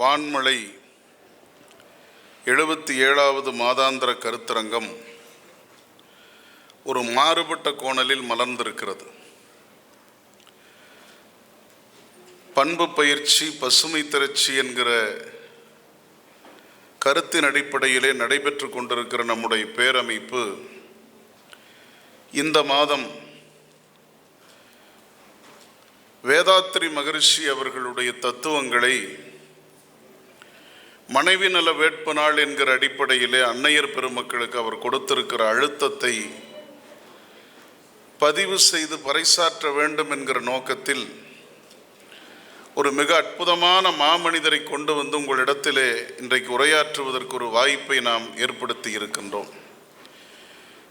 வான்மழை எழுபத்தி ஏழாவது மாதாந்திர கருத்தரங்கம் ஒரு மாறுபட்ட கோணலில் மலர்ந்திருக்கிறது. பண்பு பயிற்சி பசுமை திரட்சி என்கிற கருத்தின் அடிப்படையிலே நடைபெற்று கொண்டிருக்கிற நம்முடைய பேரமைப்பு இந்த மாதம் வேதாத்திரி மகரிஷி அவர்களுடைய தத்துவங்களை மனைவி நல வேட்பு நாள் என்கிற அடிப்படையிலே அன்னையர் பெருமக்களுக்கு அவர் கொடுத்திருக்கிற அழுத்தத்தை பதிவு செய்து பறைசாற்ற வேண்டும் என்கிற நோக்கத்தில் ஒரு மிக அற்புதமான மாமனிதரை கொண்டு வந்து உங்களிடத்திலே இன்றைக்கு உரையாற்றுவதற்கு ஒரு வாய்ப்பை நாம் ஏற்படுத்தி இருக்கின்றோம்.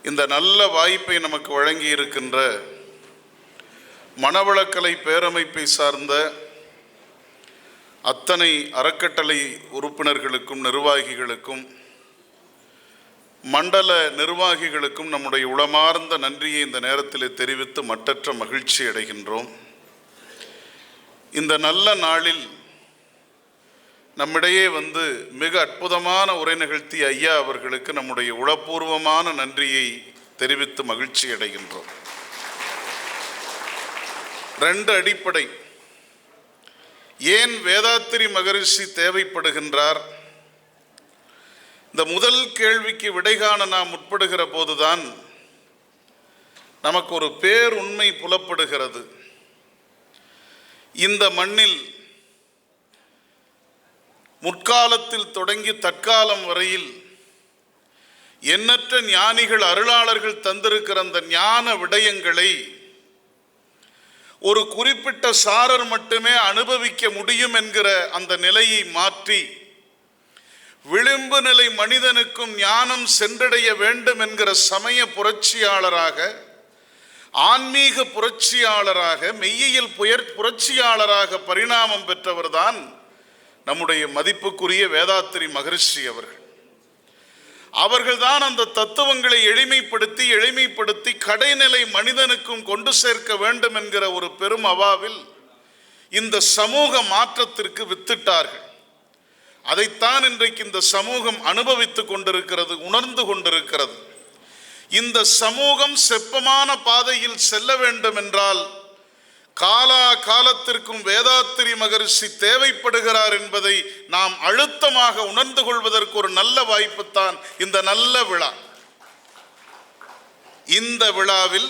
இந்த நல்ல வாய்ப்பை நமக்கு வழங்கி இருக்கின்ற மனவளக்கலை பேரமைப்பை சார்ந்த அத்தனை அறக்கட்டளை உறுப்பினர்களுக்கும் நிர்வாகிகளுக்கும் மண்டல நிர்வாகிகளுக்கும் நம்முடைய உளமார்ந்த நன்றியை இந்த நேரத்தில் தெரிவித்து மட்டற்ற மகிழ்ச்சி அடைகின்றோம். இந்த நல்ல நாளில் நம்மிடையே வந்து மிக அற்புதமான உரை நிகழ்த்திய ஐயா அவர்களுக்கு நம்முடைய உளப்பூர்வமான நன்றியை தெரிவித்து மகிழ்ச்சி அடைகின்றோம். ரெண்டு அடிப்படை ஏன் வேதாத்திரி மகரிஷி தேவைப்படுகின்றார்? இந்த முதல் கேள்விக்கு விடை காண நாம் முற்படுகிற போதுதான் நமக்கு ஒரு பேருண்மை புலப்படுகிறது. இந்த மண்ணில் முற்காலத்தில் தொடங்கி தற்காலம் வரையில் எண்ணற்ற ஞானிகள் அருளாளர்கள் தந்திருக்கிற அந்த ஞான விடயங்களை ஒரு குறிப்பிட்ட சாரர் மட்டுமே அனுபவிக்க முடியும் என்கிற அந்த நிலையை மாற்றி விளிம்பு நிலை மனிதனுக்கும் ஞானம் சென்றடைய வேண்டும் என்கிற சமய புரட்சியாளராக ஆன்மீக புரட்சியாளராக மெய்யியல் புயற் புரட்சியாளராக பரிணாமம் பெற்றவர்தான் நம்முடைய மதிப்புக்குரிய வேதாத்திரி மகரிஷி அவர்கள். அவர்கள்தான் அந்த தத்துவங்களை எளிமைப்படுத்தி எளிமைப்படுத்தி கடைநிலை மனிதனுக்கும் கொண்டு சேர்க்க வேண்டும் என்கிற ஒரு பெரும் அவாவில் இந்த சமூக மாற்றத்திற்கு வித்திட்டார்கள். அதைத்தான் இன்றைக்கு இந்த சமூகம் அனுபவித்துக் கொண்டிருக்கிறது உணர்ந்து கொண்டிருக்கிறது. இந்த சமூகம் செப்பமான பாதையில் செல்ல வேண்டும் என்றால் காலா காலத்திற்கும் வேதாத்திரி மகரிஷி தேவைப்படுகிறார் என்பதை நாம் அழுத்தமாக உணர்ந்து கொள்வதற்கு ஒரு நல்ல வாய்ப்பு தான் இந்த நல்ல விழா. இந்த விழாவில்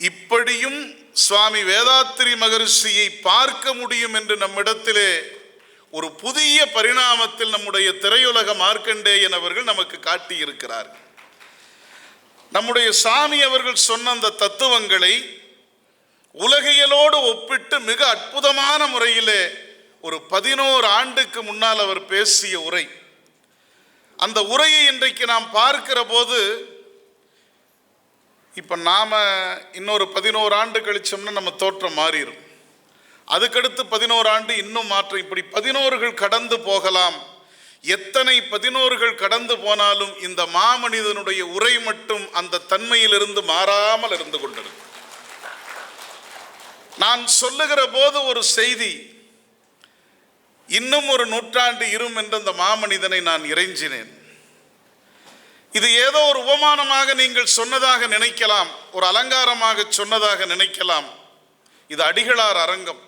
இப்படியும் சுவாமி வேதாத்திரி மகரிஷியை பார்க்க முடியும் என்று நம்மிடத்திலே ஒரு புதிய பரிணாமத்தில் நம்முடைய திரையுலக மார்க்கண்டேயன் அவர்கள் நமக்கு காட்டியிருக்கிறார் நம்முடைய சாமி அவர்கள் சொன்ன அந்த தத்துவங்களை உலகியலோடு ஒப்பிட்டு மிக அற்புதமான முறையிலே ஒரு பதினோரு ஆண்டுக்கு முன்னால் அவர் பேசிய உரை. அந்த உரையை இன்றைக்கு நாம் பார்க்கிற போது இப்போ நாம் இன்னொரு பதினோரு ஆண்டு கழிச்சோம்னா நம்ம தோற்றம் மாறிடும் அதுக்கடுத்து பதினோரு ஆண்டு இன்னும் மாற்றம். இப்படி பதினோருகள் கடந்து போகலாம். எத்தனை பதினோருகள் கடந்து போனாலும் இந்த மாமனிதனுடைய உரை மட்டும் அந்த தன்மையிலிருந்து மாறாமல் இருந்து கொண்டிருக்கும். நான் சொல்லுகிற போது ஒரு செய்தி இன்னும் ஒரு நூற்றாண்டு இரும் என்ற அந்த மாமனிதனை நான் இறைஞ்சினேன். இது ஏதோ ஒரு உபமானமாக நீங்கள் சொன்னதாக நினைக்கலாம் ஒரு அலங்காரமாக சொன்னதாக நினைக்கலாம். இது அடிகளார் அரங்கம்.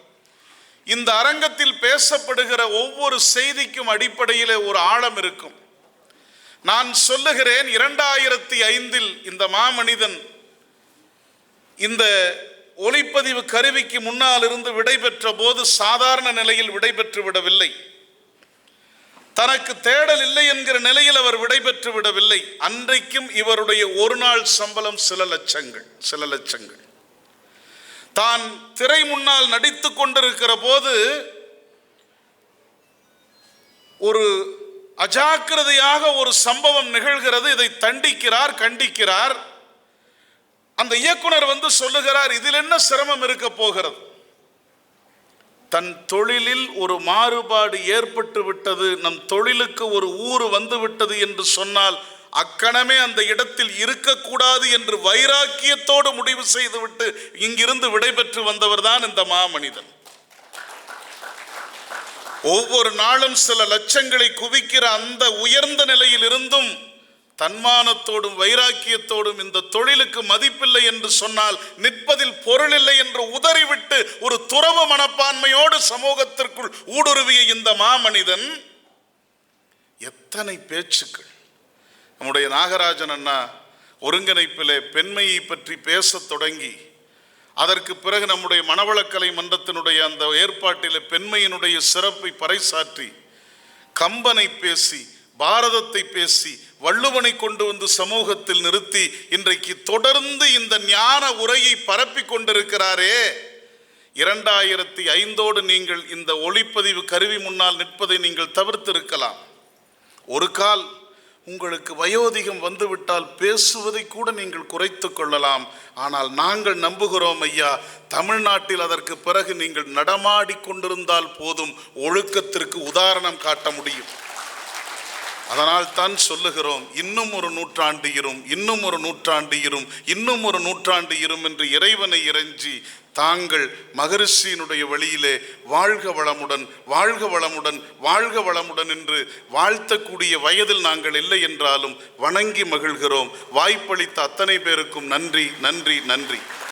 இந்த அரங்கத்தில் பேசப்படுகிற ஒவ்வொரு செய்திக்கும் அடிப்படையில் ஒரு ஆழம் இருக்கும். நான் சொல்லுகிறேன் இரண்டாயிரத்தி ஐந்தில் இந்த மாமனிதன் இந்த ஒளிப்பதிவு கருவிக்கு முன்னால் இருந்து விடைபெற்ற போது சாதாரண நிலையில் விடைபெற்று விடவில்லை. தனக்கு தேடல் இல்லை என்கிற நிலையில் அவர் விடைபெற்று விடவில்லை. அன்றைக்கும் இவருடைய ஒரு நாள் சம்பளம் சில லட்சங்கள் சில லட்சங்கள். தான் திரை முன்னால் நடித்து கொண்டிருக்கிற போது ஒரு அஜாக்கிரதையாக ஒரு சம்பவம் நிகழ்கிறது. இதை தண்டிக்கிறார் கண்டிக்கிறார். அந்த இயக்குனர் வந்து சொல்லுகிறார் இதில் என்ன சிரமம் இருக்க போகிறது? தன் தொழிலில் ஒரு மாறுபாடு ஏற்பட்டு விட்டது. நம் தொழிலுக்கு ஒரு ஊறு வந்து விட்டது என்று சொன்னால் அக்கணமே அந்த இடத்தில் இருக்கக்கூடாது என்று வைராக்கியத்தோடு முடிவு செய்துவிட்டு இங்கிருந்து விடைபெற்று வந்தவர் தான் இந்த மாமனிதன். ஒவ்வொரு நாளும் சில லட்சங்களை குவிக்கிற அந்த உயர்ந்த நிலையில் இருந்தும் தன்மானத்தோடும் வைராக்கியத்தோடும் இந்த தொழிலுக்கு மதிப்பில்லை என்று சொன்னால் நிற்பதில் பொருள் இல்லை என்று உதறிவிட்டு ஒரு துறவு மனப்பான்மையோடு சமூகத்திற்குள் ஊடுருவிய இந்த மாமனிதன் எத்தனை பேச்சுக்கள். நம்முடைய நாகராஜன் அண்ணா ஒருங்கிணைப்பிலே பெண்மையை பற்றி பேசத் தொடங்கி அதற்கு பிறகு நம்முடைய மனவளக்கலை மன்றத்தினுடைய அந்த ஏற்பாட்டில் பெண்மையினுடைய சிறப்பை பறைசாற்றி கம்பனை பேசி பாரதத்தை பேசி வள்ளுவனை கொண்டு வந்து சமூகத்தில் நிறுத்தி இன்றைக்கு தொடர்ந்து இந்த ஞான உரையை பரப்பிக் கொண்டிருக்கிறாரே. இரண்டாயிரத்தி ஐந்தோடு நீங்கள் இந்த ஒளிப்பதிவு கருவி முன்னால் நிற்பதை நீங்கள் தவிர்த்திருக்கலாம். ஒரு கால் உங்களுக்கு வயோதிகம் வந்துவிட்டால் பேசுவதை கூட நீங்கள் குறைத்து கொள்ளலாம். ஆனால் நாங்கள் நம்புகிறோம் ஐயா தமிழ்நாட்டில் அதற்கு பிறகு நீங்கள் நடமாடி கொண்டிருந்தால் போதும் ஒழுக்கத்திற்கு உதாரணம் காட்ட முடியும். அதனால் தான் சொல்லுகிறோம் இன்னும் ஒரு நூற்றாண்டு இரும் இன்னும் ஒரு நூற்றாண்டு இரும் இன்னும் ஒரு நூற்றாண்டு இரும் என்று இறைவனை இறைஞ்சி தாங்கள் மகரிஷியினுடைய வழியிலே வாழ்க வளமுடன் வாழ்க வளமுடன் வாழ்க வளமுடன் என்று வாழ்த்தக்கூடிய வயதில் நாங்கள் இல்லை என்றாலும் வணங்கி மகிழ்கிறோம். வாய்ப்பளித்த அத்தனை பேருக்கும் நன்றி நன்றி நன்றி.